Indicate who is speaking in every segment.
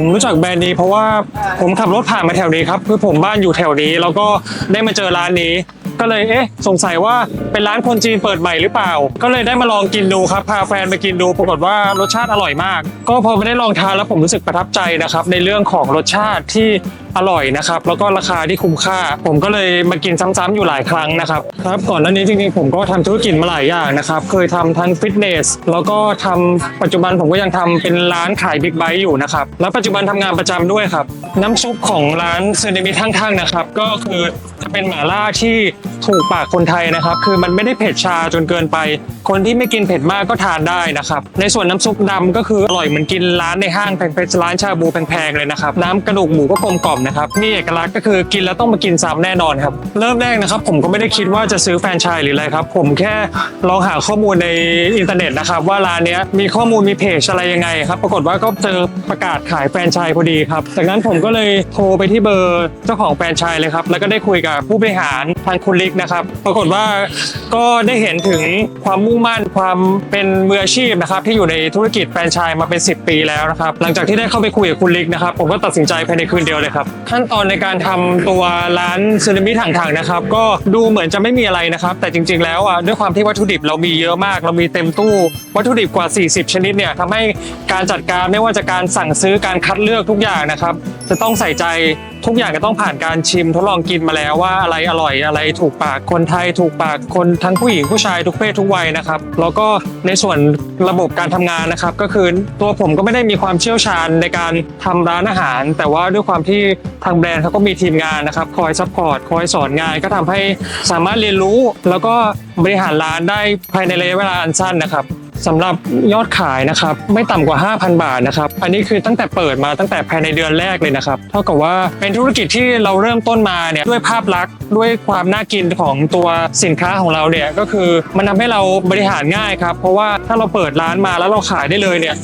Speaker 1: ผมรู้จักแบรนด์นี้เพราะว่าผมขับรถผ่านมาแถวนี้ครับคือผมบ้านอยู่แถวนี้ แล้วก็ได้มาเจอร้านนี้ ก็เลยเอ๊ะ สงสัยว่าเป็นร้านคนจีนเปิดใหม่หรือเปล่า ก็เลยได้มาลองกินดูครับพาแฟนไปกินดูปรากฏว่ารสชาติอร่อยมาก ก็พอไปได้ลองทานแล้วผมรู้สึกประทับใจนะครับในเรื่องของรสชาติที่ อร่อยนะครับแล้วก็ราคาที่คุ้มค่า ผมก็เลยมากินซ้ำๆอยู่หลายครั้งนะครับครับก่อนหน้านี้จริงๆผมก็ทำธุรกิจมาหลายอย่างนะครับเคยทำทั้งฟิตเนสแล้วก็ทำปัจจุบันผมก็ยังทำเป็นร้านขายบิ๊กไบค์อยู่นะครับแล้วปัจจุบันทำงานประจำด้วยครับน้ำซุปของร้านเซนมิทั้งๆนะครับก็คือ เป็นหม่าล่าที่ถูกปากคนไทยนะครับ คือมันไม่ได้เผ็ดชาจนเกินไป คนที่ไม่กินเผ็ดมากก็ทานได้นะครับ ในส่วนน้ำซุปดำก็คืออร่อยเหมือนกินร้านในห้างแพงๆร้านชาบูแพงๆเลยนะครับ น้ำกระดูกหมูก็กลมกล่อมนะครับมีเอกลักษณ์ก็คือกินแล้วต้องมากินซ้ำแน่นอนครับ เริ่มแรกนะครับ ผมก็ไม่ได้คิดว่าจะซื้อแฟรนไชส์หรืออะไรครับ ผมแค่ลองหาข้อมูลในอินเทอร์เน็ตนะครับ ว่าร้านนี้มีข้อมูลมีเพจอะไรยังไงครับ ปรากฏว่าก็เจอประกาศขายแฟรนไชส์พอดีครับ จากนั้นผมก็เลยโทรไปที่เบอร์เจ้าของแฟรนไชส์เลยครับ แล้วก็ได้คุยกับผู้บริหารทางคุณลิกนะครับ ปรากฏว่าก็ได้เห็นถึงความมุ่งมั่นความเป็นมืออาชีพนะครับ ที่อยู่ในธุรกิจแฟรนไชส์มาเป็น 10 ปีแล้วนะครับ หลังจากที่ได้เข้าไปคุยกับคุณลิกนะครับ ผมก็ตัดสินใจภายในคืนเดียวเลยครับ ขั้นตอนในการทำตัวร้านซูนิมิถังๆนะครับ ก็ดูเหมือนจะไม่มีอะไรนะครับ แต่จริง ๆ แล้วอะด้วยความที่วัตถุดิบเรามีเยอะมาก เรามีเต็มตู้วัตถุดิบกว่า 40 ชนิดเนี่ยทำให้การจัดการไม่ว่าจะการสั่งซื้อการคัดเลือกทุกอย่างนะครับ จะต้องใส่ใจทุกอย่างก็ต้องผ่านการชิมทดลองกินมาแล้วว่าอะไรอร่อยอะไรถูกปากคนไทยถูกปากคนทั้งผู้หญิงผู้ชายทุกเพศทุกวัยนะครับแล้วก็ในส่วนระบบการทำงานนะครับ ก็คือตัวผมก็ไม่ได้มีความเชี่ยวชาญในการทำร้านอาหาร แต่ว่าด้วยความที่ทางแบรนด์เขาก็มีทีมงานนะครับคอยซัพพอร์ตคอยสอนงาน ก็ทำให้สามารถเรียนรู้แล้วก็บริหารร้านได้ภายในระยะเวลาอันสั้นนะครับ สำหรับยอดขายนะครับไม่ต่ำกว่า 5,000 บาทนะครับอันนี้คือตั้งแต่เปิดมาตั้งแต่ภายในเดือนแรกเลยนะครับเท่ากับว่าเป็นธุรกิจที่เราเริ่มต้นมาเนี่ยด้วยภาพลักษณ์ด้วยความน่ากินของตัวสินค้าของเราเนี่ยก็คือมันทำให้เราบริหารง่ายครับเพราะว่าถ้าเราเปิดร้านมาแล้วเราขายได้เลยเนี่ย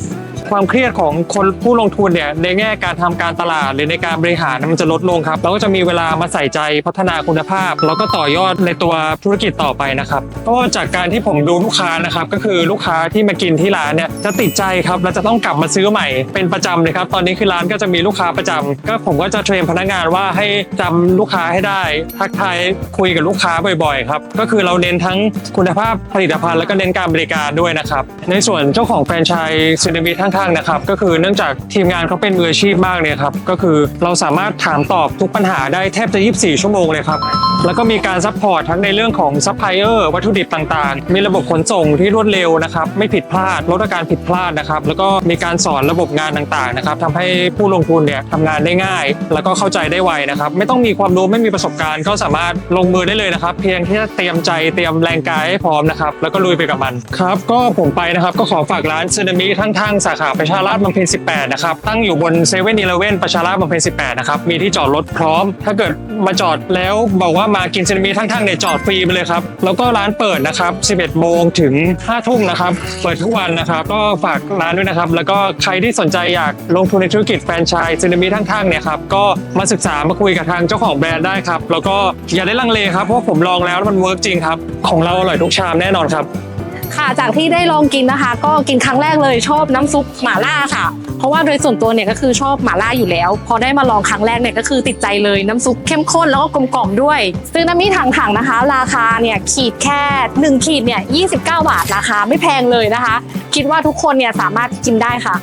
Speaker 1: ความเครียดของคนผู้ลงทุนเนี่ยในแง่การทำการตลาดหรือในการบริหารมันจะลดลงครับเราก็จะมีเวลามาใส่ใจพัฒนาคุณภาพ แล้วก็ต่อยอดในตัวธุรกิจต่อไปนะครับก็จากการที่ผมดูลูกค้านะครับก็คือลูกค้าที่มากินที่ร้านเนี่ยจะติดใจครับแล้วจะต้องกลับมาซื้อใหม่เป็นประจำเลยครับตอนนี้คือร้านก็จะมีลูกค้าประจำก็ผมก็จะเทรนพนักงานว่าให้จำลูกค้าให้ได้ ทักทายคุยกับลูกค้าบ่อยๆครับก็คือเราเน้นทั้งคุณภาพผลิตภัณฑ์แล้วก็เน้นการบริการด้วยนะครับในส่วนเจ้าของแฟรนไชส์ซีนมีข้างนะครับ ก็คือเนื่องจากทีมงานเขาเป็นมืออาชีพมากเลยครับ ก็คือเราสามารถถามตอบทุกปัญหาได้แทบจะ 24 ชั่วโมงเลยครับ แล้วก็มีการซัพพอร์ตทั้งในเรื่องของซัพพลายเออร์วัตถุดิบต่างๆ มีระบบขนส่งที่รวดเร็วนะครับ ไม่ผิดพลาดลดอาการผิดพลาดนะครับ แล้วก็มีการสอนระบบงานต่างๆนะครับทำให้ผู้ลงทุนเนี่ยทำงานได้ง่าย แล้วก็เข้าใจได้ไวนะครับ ไม่ต้องมีความรู้ไม่มีประสบการณ์ก็สามารถลงมือได้เลยนะครับ เพียงแค่เตรียมใจเตรียมแรงกายให้พร้อมนะครับ แล้วก็ลุยไปกับมันครับ ก็ผมไปนะครับ ก็ขอฝากร้านซึนามิทั้งทางสาขาประชาราษฎร์บำเพ็ญ18 นะครับ ตั้งอยู่บนเซเว่นอีเลเว่นประชาราษฎร์บำเพ็ญ18 นะครับ มีที่จอดรถพร้อม ถ้าเกิดมาจอดแล้วบอกว่ามากินซึนามิทั้งทางเนี่ยจอดฟรีไปเลยครับ แล้วก็ร้านเปิดนะครับ 11 โมงถึง 5 ทุ่มนะครับ เปิดทุกวันนะครับ ก็ฝากร้านด้วยนะครับ แล้วก็ใครที่สนใจอยากลงทุนในธุรกิจแฟรนไชส์ซึนามิทั้งทางเนี่ยครับ ก็มาศึกษามาคุยกับทางเจ้าของแบรนด์ได้ครับ แล้วก็อย่าได้ลังเลครับ เพราะผมลองแล้วมันเวิร์กจริงครับ ของเราอร่อยทุกชามแน่นอนครับ
Speaker 2: ค่ะจากที่ได้ลองกินนะคะ ก็กินครั้งแรกเลยชอบน้ำซุปหม่าล่าค่ะ เพราะว่าโดยส่วนตัวเนี่ยก็คือชอบหม่าล่าอยู่แล้ว พอได้มาลองครั้งแรกเนี่ยก็คือติดใจเลยน้ำซุปเข้มข้นแล้วก็กลมกล่อมด้วย ซึ่งน้ำมีถังๆนะคะ ราคาเนี่ยขีดแค่ 1 ขีดเนี่ย29 บาทราคาไม่แพงเลยนะคะ คิดว่าทุกคนเนี่ยสามารถกินได้ค่ะ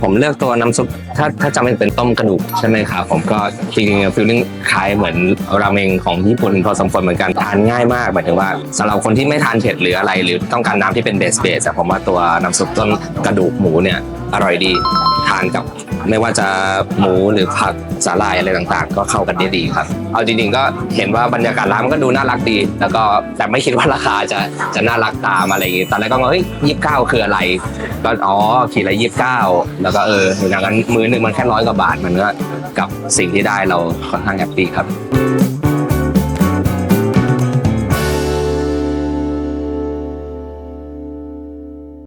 Speaker 3: ผมเลือกตัวน้ำซุปถ้าถ้าจำเป็นเป็นต้มกระดูกใช่ไหมครับผมก็จริงๆฟิลลิ่งคล้ายเหมือนราเมงของญี่ปุ่นพอสมควรเหมือนกันทานง่ายมากหมายถึงว่าสำหรับคนที่ไม่ทานเผ็ดหรืออะไรหรือต้องการน้ำที่เป็นเบสเบสผมว่าตัวน้ำซุปต้นกระดูกหมูเนี่ยอร่อยดีทานกับ ไม่ว่าจะหมูหรือผักสาหร่ายอะไรต่างๆ ก็เข้ากันได้ดีครับ เอาจริงๆก็เห็นว่าบรรยากาศร้านมันก็ดูน่ารักดี แล้วก็แต่ไม่คิดว่าราคาจะจะน่ารักตามอะไรอย่างงี้ตอนแรกก็งงเฮ้ยยี่สิบเก้าคืออะไร ก็อ๋อขีดละยี่สิบเก้าแล้วก็เอออย่างนั้นมือหนึ่งมันแค่ร้อยกว่าบาทมันก็กับสิ่งที่ได้เราค่อนข้างแฮปปี้ครับ